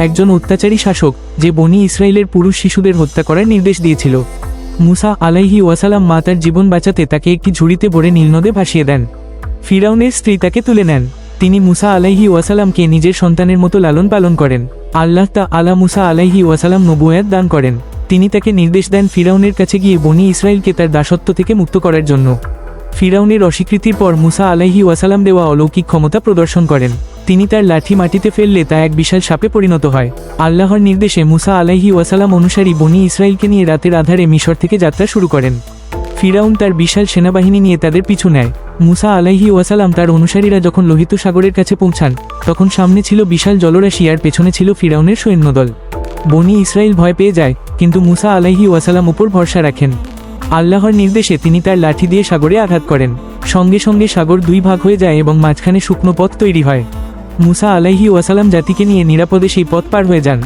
একজন অত্যাচারী শাসক, যে বনি ইসরায়েলের পুরুষ শিশুদের হত্যা করার নির্দেশ দিয়েছিল। মুসা আলাইহি ওয়াসালাম মা তার জীবন বাঁচাতে তাকে একটি ঝুড়িতে ভরে নীলনদে ভাসিয়ে দেন। ফিরাউনের স্ত্রী তাকে তুলে নেন। তিনি মুসা আলাইহি ওয়াসালামকে নিজের সন্তানের মতো লালন পালন করেন। আল্লাহ তা আলা মুসা আলাইহি ওয়াসালাম নবুয়াত দান করেন। তিনি তাকে নির্দেশ দেন ফিরাউনের কাছে গিয়ে বনি ইসরায়েলকে তার দাসত্ব থেকে মুক্ত করার জন্য। ফিরাউনের অস্বীকৃতির পর মুসা আলাইহি ওয়াসালাম দেওয়া অলৌকিক ক্ষমতা প্রদর্শন করেন। তিনি তার লাঠি মাটিতে ফেললে তা এক বিশাল সাপে পরিণত হয়। আল্লাহর নির্দেশে মুসা আলাইহি ওয়াসালাম অনুসারী বনি ইসরায়েলকে নিয়ে রাতের আধারে মিশর থেকে যাত্রা শুরু করেন। ফিরাউন তার বিশাল সেনাবাহিনী নিয়ে তাদের পিছু নেয়। মুসা আলাইহি ওয়াসালাম তার অনুসারীরা যখন লোহিত সাগরের কাছে পৌঁছান, তখন সামনে ছিল বিশাল জলরাশি আর পেছনে ছিল ফিরাউনের সৈন্যদল। বনি ইসরায়েল ভয় পেয়ে যায়, কিন্তু মুসা আলাইহি ওয়াসালাম উপর ভরসা রাখেন। আল্লাহর নির্দেশে তিনি তার লাঠি দিয়ে সাগরে আঘাত করেন। সঙ্গে সঙ্গে সাগর দুই ভাগ হয়ে যায় এবং মাঝখানে শুকনো পথ তৈরি হয়। মুসা আলাইহি ওয়াসালাম জাতিকে নিয়ে নিরাপদে সেই পথ পার হয়ে যান।